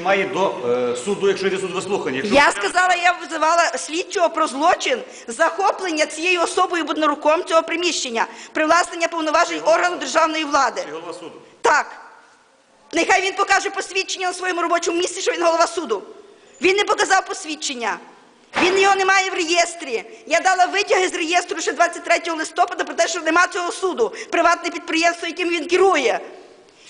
Має до е, суду, якщо йде суд вислухання. Якщо Я сказала, я визивала слідчого про злочин захоплення цією особою будноруком цього приміщення, привласнення повноважень органу державної влади. Чи голова суду. Так. Нехай він покаже посвідчення на своєму робочому місці, що він голова суду. Він не показав посвідчення. Він його не має в реєстрі. Я дала витяги з реєстру ще 23 листопада про те, що нема цього суду. Приватне підприємство, яким він керує.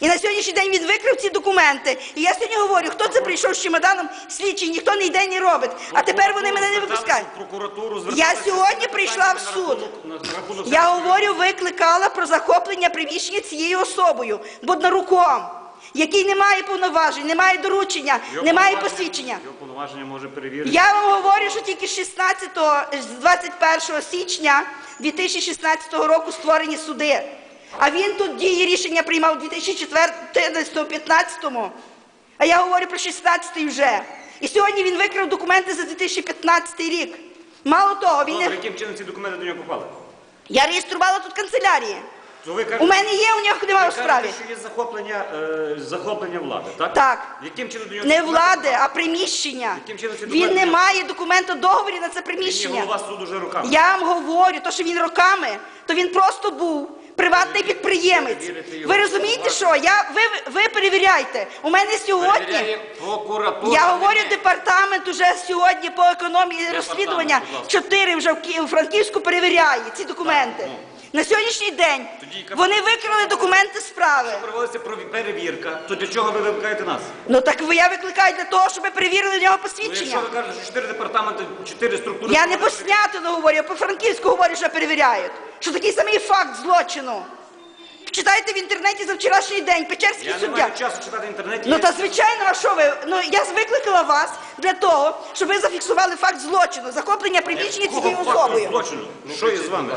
І на сьогоднішній день він викрив ці документи. І я сьогодні говорю, хто це прийшов з чемоданом слідчий, ніхто не йде, не робить. А тепер вони мене не випускають. Я сьогодні прийшла в суд. Я говорю, викликала про захоплення приміщення цією особою, будноруком, який не має повноважень, не має доручення, не має посвідчення. Повноваження може перевірити. Я вам говорю, що тільки 16 з 21 січня 2016 року створені суди. А він тут дії рішення приймав у 2014-2015. А я говорю про 16 вже. І сьогодні він викрив документи за 2015 рік. Мало того, він Добре, яким чином ці документи до нього попали? я реєструвала тут канцелярії. То ви кажете, У мене є, у нього немає у ви справі. кажете, що є захоплення, е, захоплення влади, так? Так. Яким чином до нього Не документи влади, попали? а приміщення. Яким чином ці Він документи не має документу договорі на це Він є приміщення. голова суду вже руками. Я вам говорю, то що він роками, то він просто був приватний підприємець. Ви розумієте, що я ви, ви перевіряйте. У мене сьогодні. Я говорю, департамент уже сьогодні по економії розслідування чотири вже в Франківську перевіряє ці документи. На сьогоднішній день Тоді яка- вони викрали документи справи. Проводиться прові- перевірка. То для чого ви викликаєте нас? Ну так ви- я викликаю для того, щоб перевірили в нього Ну, якщо посвідчення. ви кажете, що чотири департаменти, чотири структури... Я не по Снятину говорю, а по Франківську говорю, що перевіряють. Що такий самий факт злочину. Читайте в інтернеті за вчорашній день, Печерський Я не суддя. маю часу читати в інтернеті. Ну та звичайно, а що ви? Ну я викликала вас для того, щоб ви зафіксували факт злочину, захоплення приміщення Якого цією факту особою. злочину? Що є з вами?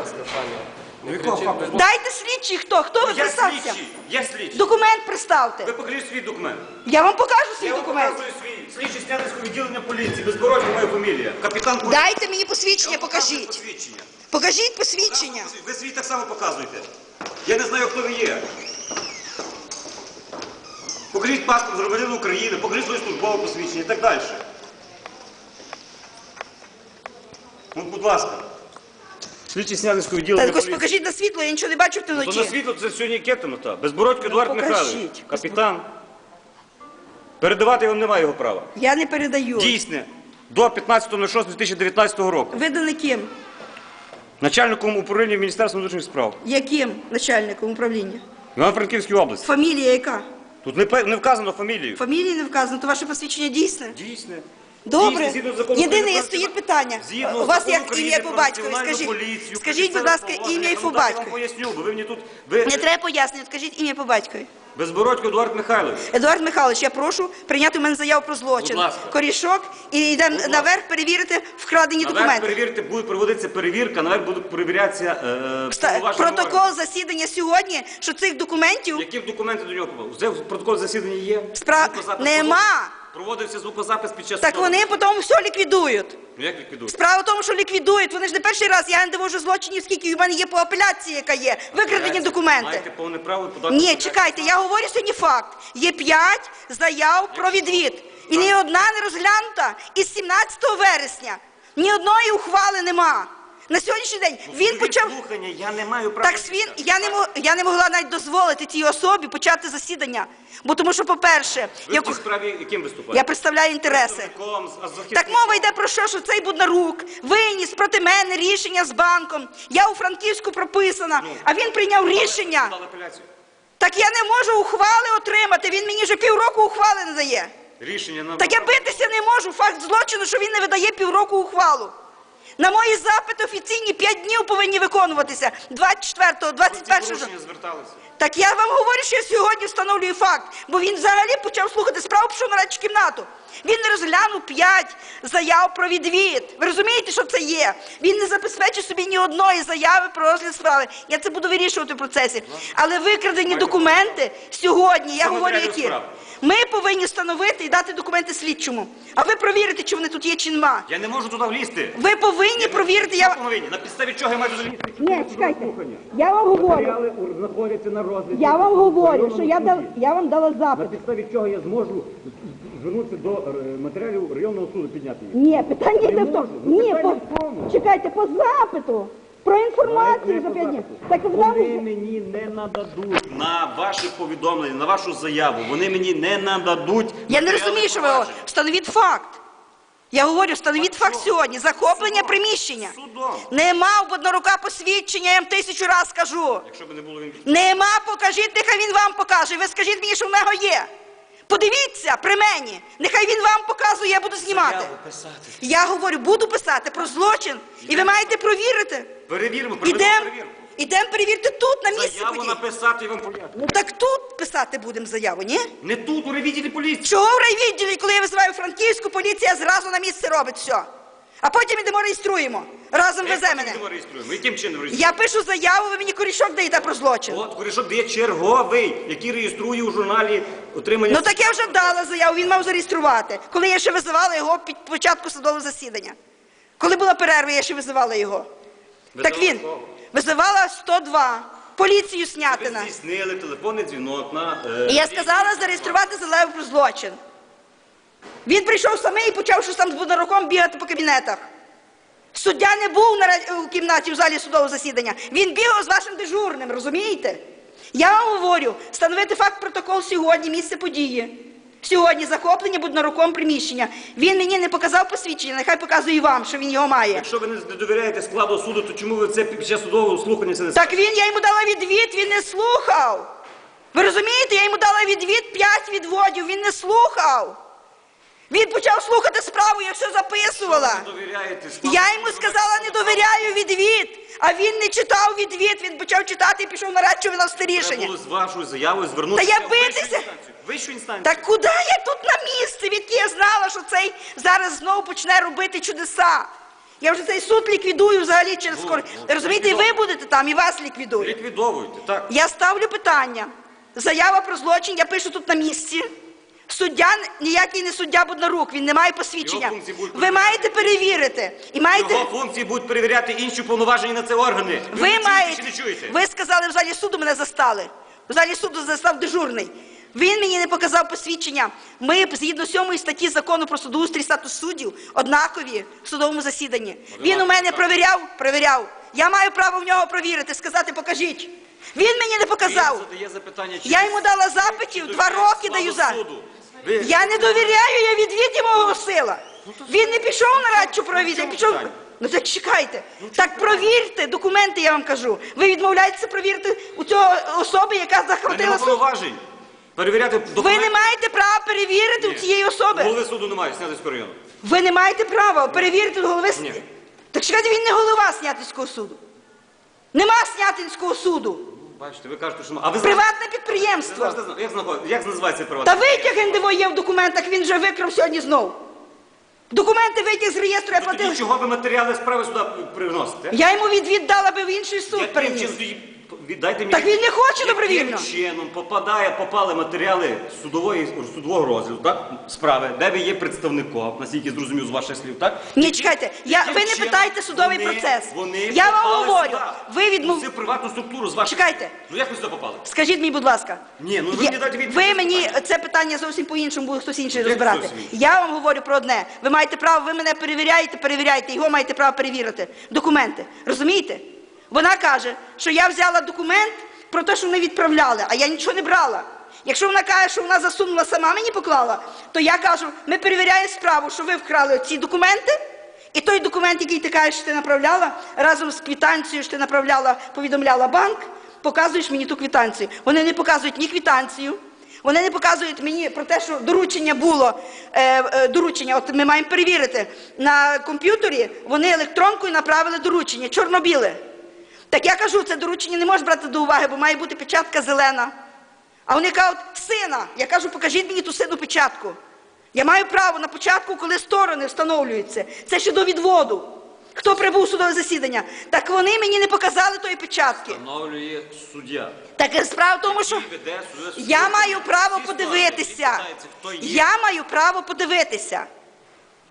Ну, якого факту? Дайте слідчий хто? Хто ви Я представся? слідчий, я слідчий. Документ представте. Ви покажіть свій документ. Я вам покажу свій Я вам документ. показую свій слідчий Снятинського відділення поліції. Безбородько моя фамілія. Капітан поліції. Дайте мені посвідчення, Я вам показую покажіть. посвідчення. Покажіть посвідчення. Ви свій так само показуєте. Я не знаю, хто ви є. Покажіть паспорт громадянина України, покажіть своє службове посвідчення і так далі. Ну, будь ласка. Слідчий Снятинського Та відділення якось поліції. покажіть на світло, я нічого не бачу в То на світло це сьогодні кетено, та. Безбородько Едуард покажіть. Михайлович, капітан. Передавати вам немає його права. Я не передаю. Дійсне. До 15.06.2019 року. Видане ким? Начальником управління Міністерства внутрішніх справ. Яким начальником управління? Івано-Франківській області. Фамілія яка? Тут не, не вказано фамілію. Фамілії не вказано, то ваше посвідчення дійсне? Дійсне. Добре. Згідно закону Єдине України стоїть питання. Згідно У вас закону як ім'я по про батькові? національну Скажіть, поліцію, скажіть, будь ласка, ім'я і по. Я вам батькові. поясню, бо ви мені тут... Ви... Не треба пояснювати, скажіть ім'я по батькові. Безбородько Едуард Михайлович. Едуард Михайлович, я прошу прийняти у мене заяву про злочин. Будь ласка. Корішок і ласка. наверх перевірити вкрадені Наверх документи. перевірити, буде проводитися перевірка, наверх будуть перевірятися е, Ста- повноважені органи. Протокол засідання сьогодні, що цих документів Які документи до нього попали? Це в протокол засідання є? Спра- Звукозапис Нема. Проводився звукозапис під час так судового- вони потім все ліквідують. Ну як ліквідують? Справа в тому, що ліквідують. Вони ж не перший раз. Я не довожу злочинів, скільки у мене є по апеляції, яка є. Викрадені документи. Маєте повне право подати. Ні, чекайте, я говорю сьогодні факт. Є п'ять заяв про відвід. І ні одна не розглянута із 17 вересня. Ні одної ухвали нема. На сьогоднішній день Ну, він почав. слухання, я не маю права. Так він, я не мо- я не могла навіть дозволити цій особі почати засідання. Бо тому, що, по-перше, Ви я, в цій справі яким виступаєте? я представляю інтереси. Так мова йде про що, що цей буднарук виніс проти мене рішення з банком. Я у Франківську прописана, Ну. а він прийняв рішення. Так я не можу ухвали отримати. Він мені вже півроку ухвали не дає. Рішення на Так я битися не можу. Факт злочину, що він не видає півроку ухвалу. На мої запити офіційні 5 днів повинні виконуватися. 24-го, 21-го. зверталися. Так я вам говорю, що я сьогодні встановлюю факт, бо він взагалі почав слухати справу, пішов на радчу кімнату. Він не розглянув п'ять заяв про відвід. Ви розумієте, що це є? Він не забезпечив собі ні одної заяви про розгляд справи. Я це буду вирішувати в процесі. Але викрадені документи сьогодні, я говорю, які. Ми повинні встановити і дати документи слідчому. А ви провірите, чи вони тут є, чи нема. Я не можу туди влізти. Ви повинні провірити. Я повинні? На підставі чого я маю туди влізти? ні, чекайте. Я вам говорю. Матеріали знаходяться на розгляді. Я вам говорю, що я дав, я вам дала запит. На підставі чого я зможу звернутися до е, матеріалів районного суду підняти їх. Ні, питання Не в тому. Ну, Ні, питання по... в тому. чекайте, по запиту. Про інформацію за п'ять днів. Так Вони зараз мені не нададуть на ваше повідомлення, на вашу заяву. Вони мені не нададуть. я не розумію, що ви встановіть факт. Я говорю, встановіть факт сьогодні. Захоплення Судом. приміщення. Судом. Нема в однорука посвідчення, я вам тисячу раз скажу. Якщо б не було він. Нема, покажіть, нехай він вам покаже. Ви скажіть мені, що в нього є. Подивіться при мені. Нехай він вам показує, я буду знімати. Заяву писати. Я говорю, буду писати про злочин, і ви маєте провірити. Перевіримо, проведемо Ідемо перевірку. ідем перевірте тут, на місці Заяву події. написати і вам поясню. Ну так тут писати будемо заяву, ні? Не тут, у ревідділі поліції. Чого в райвідділі, коли я визиваю франківську, поліція зразу на місце робить все. А потім ідемо реєструємо. Разом везе мене. ми реєструємо? Яким чином реєструємо? Я пишу заяву, ви мені корішок даєте про злочин. От корішок дає черговий, який реєструє у журналі отримання. Ну так я вже дала заяву, він мав зареєструвати. Коли я ще визивала його під початку судового засідання. Коли була перерва, я ще визивала його. Так Визивала він кого? визивала 102, поліцію Ви снятина. здійснили телефонний дзвінок на... е, І я сказала зареєструвати заяву про злочин. Він прийшов самий і почав щось там з будинком бігати по кабінетах. Суддя не був у кімнаті в залі судового засідання. Він бігав з вашим дежурним, розумієте? Я вам говорю, встановити факт протокол сьогодні, місце події. Сьогодні захоплення будинком приміщення. Він мені не показав посвідчення, нехай показує вам, що він його має. Якщо ви не довіряєте складу суду, то чому ви це під час судового слухання це не Так він, я йому дала відвід, він не слухав. Ви розумієте, я йому дала відвід, п'ять відводів, він не слухав. Він почав слухати справу, я все записувала. Я йому сказала, не довіряю відвід. А він не читав відвід, він почав читати і пішов на радчу виносити рішення. було з вашою заявою звернутися Та я битися-. Вищу інстанцію. Так куди я тут на місці? Відки я знала, що цей зараз знову почне робити чудеса. Я вже цей суд ліквідую взагалі через скоро. Розумієте, і ви будете там, і вас ліквідують. Ліквідовуйте, так. Я ставлю питання. Заява про злочин, я пишу тут на місці. Суддя ніякий не суддя Буднарук, він не має посвідчення. Ви маєте перевірити. І маєте. Його функції будуть перевіряти інші повноважені на це органи. Ви чуєте маєте. чуєте? Ви сказали, в залі суду мене застали. В залі суду застав дежурний. Він мені не показав посвідчення. Ми згідно сьомої статті закону про судоустрій статус суддів однакові в судовому засіданні. Він у мене провіряв, провіряв. Я маю право в нього провірити, сказати, покажіть. Він мені не показав. Він задає запитання, чи Я йому дала запитів, два роки складу даю за. суду? Ви- Я не довіряю, я відвід йому оголосила. Він не пішов на радчу провідати, чому пішов. питання? Ну так чекайте. Так провірте документи, я вам кажу. Ви відмовляєтеся провірити у цього особи, яка Ви не захватила маєте суд. повноважень. Перевіряти Ви документи. не маєте права перевірити у Ні. цієї особи. Голови суду немає, Снятинського району. Ви не маєте права перевірити у голови. с- Ні. Так чекайте, він не голова Снятинського суду. Нема Снятинського суду. Бачите, ви кажете, що... А ви Приватне підприємство. як, знаход- як називається Та приватне? витяг НДВО є в документах, він вже викрав сьогодні знов. Документи витяг з реєстру, я Тоді платила. чого ви матеріали справи сюди приносите? Я йому відвіддала би в інший суд Яким чином тоді віддайте мені? Так він не хоче добровільно. Яким чином попадає, попали матеріали судової судового розгляду, так? Справи, де ви є представником, наскільки зрозумів з ваших слів, так? Ні, чекайте, я, ви не чином питайте судовий вони- процес. Вони я вам попали говорю, сюди? ви відмов... Це приватну структуру з ваших Чекайте. Ну як ви сюди попали? Скажіть мені, будь ласка. Ні, ну ви мені дайте відповідь Ви мені питання. це питання зовсім по-іншому буде хтось інший Як розбирати. зовсім інше? Я вам говорю про одне. Ви маєте право, ви мене перевіряєте, перевіряєте, його маєте право перевірити. Документи. Розумієте? Вона каже, що я взяла документ про те, що вони відправляли, а я нічого не брала. Якщо вона каже, що вона засунула сама мені поклала, то я кажу, ми перевіряємо справу, що ви вкрали ці документи. І той документ, який ти кажеш, що ти направляла, разом з квитанцією, що ти направляла, повідомляла банк, показуєш мені ту квитанцію. Вони не показують ні квитанцію, вони не показують мені про те, що доручення було. Е, е, доручення, от ми маємо перевірити. На комп'ютері вони електронкою направили доручення, чорно-біле. Так я кажу, це доручення не можеш брати до уваги, бо має бути печатка зелена. А вони кажуть, сина. Я кажу, покажіть мені ту сину печатку. Я маю право на початку, коли сторони встановлюються. Це ще до відводу. Хто прибув у судове засідання? Так вони мені не показали тої печатки. Встановлює суддя. Так справа в тому, що я маю право подивитися. Я маю право подивитися.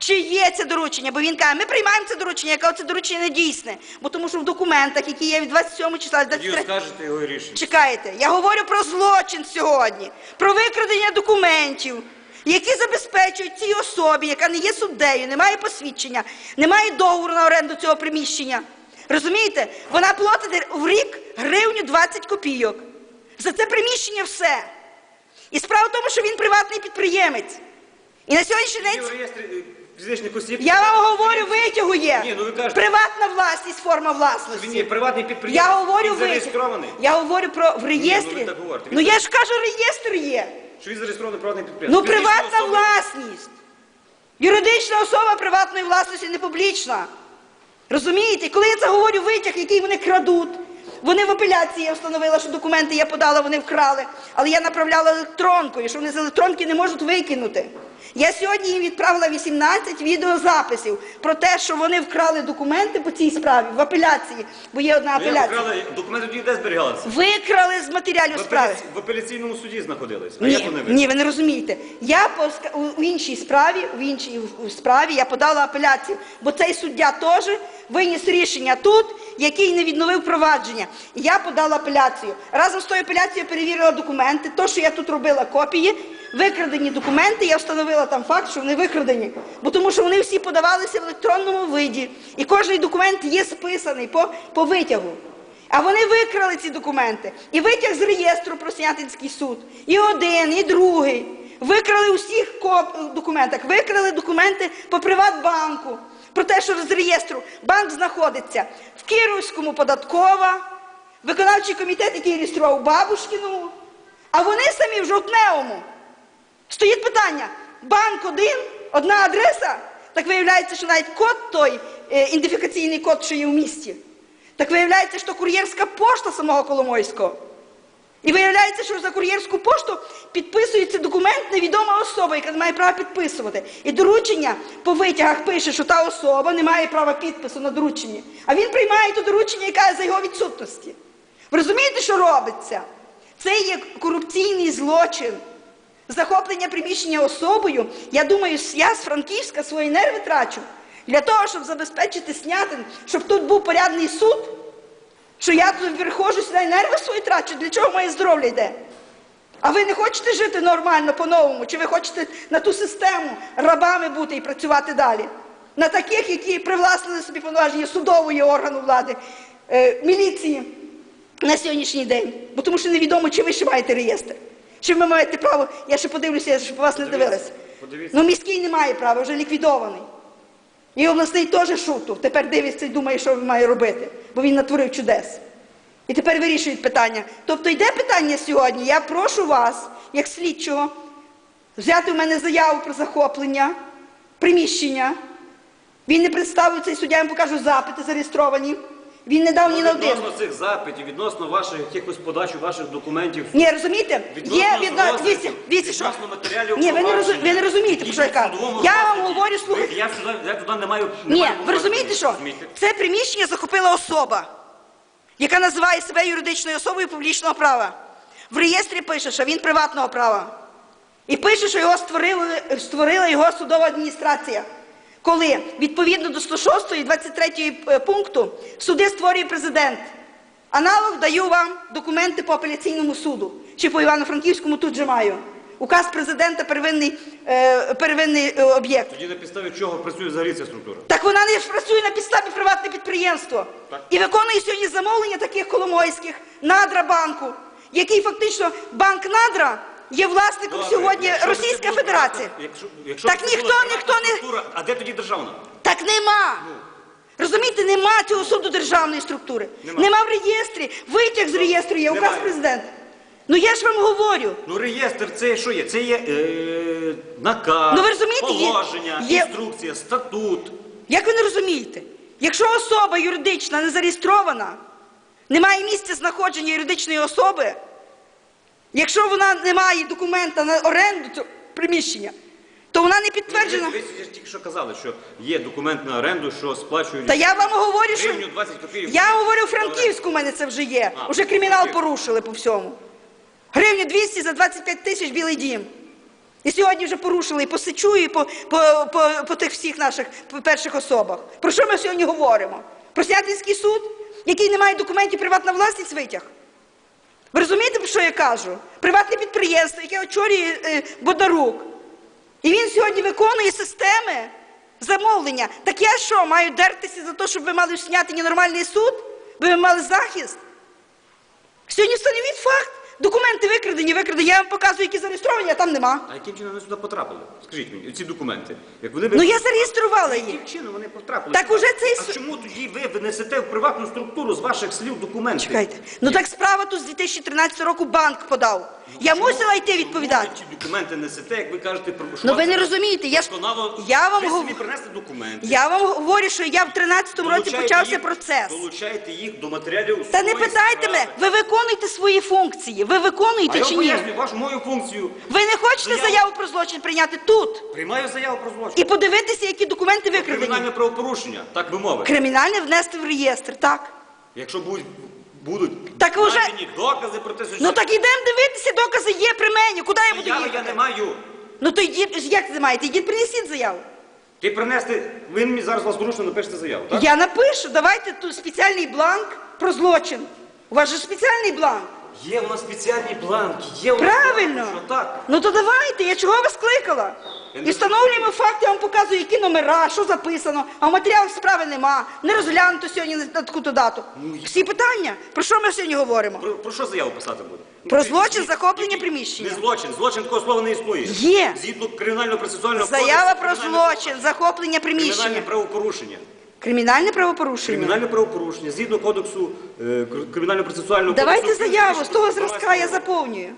Чи є це доручення? Бо він каже, ми приймаємо це доручення, я кажу, це доручення не дійсне. Бо тому що в документах, які є від 27 числа, 23... скажете його рішення. Чекайте, я говорю про злочин сьогодні, про викрадення документів. які забезпечують цій особі, яка не є суддею, не має посвідчення, не має договору на оренду цього приміщення. Розумієте? Вона платить в рік гривню 20 копійок. За це приміщення все. І справа в тому, що він приватний підприємець. І на сьогоднішній день фізичних осіб. я вам говорю, витягу є. Ні, ну ви кажете- Приватна власність, форма Він власності. є приватний підприємець. Я говорю він ви. Я говорю про в реєстрі. ну ви так говорите. Ну я ж кажу, реєстр є. Що він зареєстрований приватний підприємець. Ну, приватна особи- власність. Юридична особа приватної власності не публічна. Розумієте? Коли я це говорю, витяг, який вони крадуть. Вони в апеляції я встановила, що документи я подала, вони вкрали. Але я направляла електронкою, що вони з електронки не можуть викинути. Я сьогодні їм відправила 18 відеозаписів про те, що вони вкрали документи по цій справі в апеляції, бо є одна Ну, як апеляція. вкрали, документи тоді де зберігалися? Викрали з матеріалів справи. в апеляційному суді знаходились. А як Ні, вони ви? ні, ви не розумієте. Я по у- іншій справі, в іншій справі я подала апеляцію, бо цей суддя теж виніс рішення тут, який не відновив провадження. Я подала апеляцію. Разом з тою апеляцією перевірила документи. То, що я тут робила копії, викрадені документи, я встановила там факт, що вони викрадені. Бо тому що вони всі подавалися в електронному виді. І кожний документ є списаний по, по витягу. А вони викрали ці документи. І витяг з реєстру про Снятинський суд. І один, і другий. Викрали у всіх коп- документах. Викрали документи по Приватбанку. Про те, що з реєстру банк знаходиться в Кіровському податкова, виконавчий комітет, який реєстрував Бабушкіну, а вони самі в Жовтневому. Стоїть питання: банк один, одна адреса. Так виявляється, що навіть код той, е, ідентифікаційний код, що є в місті. Так виявляється, що кур'єрська пошта самого Коломойського. І виявляється, що за кур'єрську пошту підписується документ невідома особа, яка не має права підписувати. І доручення по витягах пише, що та особа не має права підпису на дорученні. А він приймає то доручення, яке за його відсутності. Ви розумієте, що робиться? Це є корупційний злочин. Захоплення приміщення особою. Я думаю, я з Франківська свої нерви трачу для того, щоб забезпечити снятин, щоб тут був порядний суд. Що я тут приходжу сюди нерви свої трачу, для чого моє здоров'я йде? А ви не хочете жити нормально по-новому? Чи ви хочете на ту систему рабами бути і працювати далі? На таких, які привласнили собі повноваження судової органу влади, е, міліції на сьогоднішній день. Бо тому що невідомо, чи ви ще маєте реєстр. Чи ви маєте право, я ще подивлюся, по вас не дивилася. Ну міський не має права, вже ліквідований. І обласний теж шуту. Тепер дивиться і думає, що він має робити, бо він натворив чудес. І тепер вирішують питання. Тобто йде питання сьогодні. Я прошу вас, як слідчого, взяти в мене заяву про захоплення, приміщення. Він не представив цей суддя, я йому покажу запити зареєстровані. Він не дав ні на один. Відносно цих запитів, відносно ваших якихось подачі ваших документів. Ні, розумієте? Відносно Є відно... розгляду, дивіться, дивіться, що відносно матеріалів ні, ви не, розу... ви не розумієте, що я кажу. Я вам говорю, слухайте. Я сюди, я туди не маю. не Ні, маю ви розумієте, що розумієте? це приміщення захопила особа, яка називає себе юридичною особою публічного права. В реєстрі пише, що він приватного права. І пише, що його створили, створила його судова адміністрація. Коли відповідно до 106 і 23 е, пункту суди створює президент. Аналог даю вам документи по апеляційному суду. Чи по Івано-Франківському тут же маю. Указ президента первинний, е, первинний е, об'єкт. Тоді на підставі чого працює взагалі ця структура? Так вона не працює на підставі приватне підприємство Так. і виконує сьогодні замовлення таких коломойських надра банку, який фактично банк надра є власником Добре, сьогодні якщо це Російська Федерація. приватна- Якщо, якщо Так це ніхто- була приватна ніхто не- структура, А де тоді державна? Так нема. Розумієте, нема цього суду державної структури. Нема. Нема в реєстрі. Витяг з реєстру є, указ Немає. президента. Ну я ж вам говорю. Ну реєстр це що є? Це є е, наказ, Ну, ви розумієте, є- положення, є- інструкція, статут. Як ви не розумієте? Якщо особа юридична не зареєстрована, немає місця знаходження юридичної особи, якщо вона не має документа на оренду цього приміщення, то вона не підтверджена. Ви, ж тільки що казали, що є документ на оренду, що сплачують Та я вам говорю, що гривню 20 копійок. я говорю, у Франківську в мене це вже є. А, Уже кримінал Франківську. порушили по всьому. Гривню 200 за 25 тисяч білий дім. І сьогодні вже порушили і по Сичу, і по, по, по, по тих всіх наших перших особах. Про що ми сьогодні говоримо? Про Снятинський суд, який не має документів приватна власність витяг. Ви розумієте, про що я кажу? Приватне підприємство, яке очолює е, Бодарук. І він сьогодні виконує системи замовлення. Так я що, маю дертися за те, щоб ви мали зняти нормальний суд? Ви мали захист? Сьогодні встановіть факт. Викрадені, викрадені. Я вам показую, які зареєстровані, а там нема. А яким чином вони сюди потрапили? Скажіть мені, ці документи. Як вони Ну я зареєструвала їх. Яким чином вони потрапили? Так уже цей А чому тоді ви винесете в приватну структуру з ваших слів документи? Чекайте. Ну так справа тут з 2013 року банк подав. Я мусила йти чому відповідати. ви ті документи несете, як ви кажете, про що Ну ви не розумієте, я ж досконало- я вам ви гов- собі принесли документи. я вам говорю, що я в 13-му році почався їх- процес. Долучайте їх до матеріалів Та не судової питайте справи. мене, ви виконуєте свої функції. Ви А виконуєте я чи ні? пояснюю вашу мою функцію. Ви не хочете Заяву- заяву про злочин прийняти тут Приймаю заяву про злочин. і подивитися, які документи Кримінальне правопорушення, так би мовити. Кримінальне внести в реєстр, так. Якщо будуть, будуть Так уже- знайдені докази про те, що Ну так ідемо дивитися, докази є при мені. Куди я буду заяви я не їхати? маю. Ну то йдіть, як ви маєте? Йдіть принесіть заяву. Ти принести, ви мені зараз власноручно напишете заяву, так? Я напишу, давайте тут спеціальний бланк про злочин. У вас же спеціальний бланк. Є у нас спеціальні бланки, є у нас Правильно. що так. Ну то давайте, я чого вас кликала? Я не І встановлюємо факт, я вам показую, які номера, що записано, а в матеріалах справи нема, не розглянуто сьогодні на таку-то дату. Ну, Всі питання. Про що ми сьогодні говоримо? Про, про що заяву писати буде? Про Ну, злочин, захоплення приміщення. Не злочин, злочин такого слова не існує. Є. Згідно кримінального процесуального Заява про злочин, захоплення Кримінальне приміщення. правопорушення. Кримінальне правопорушення. Кримінальне правопорушення згідно кодексу е, кримінально процесуального Давайте кодексу. заяву, з того зразка я заповнюю.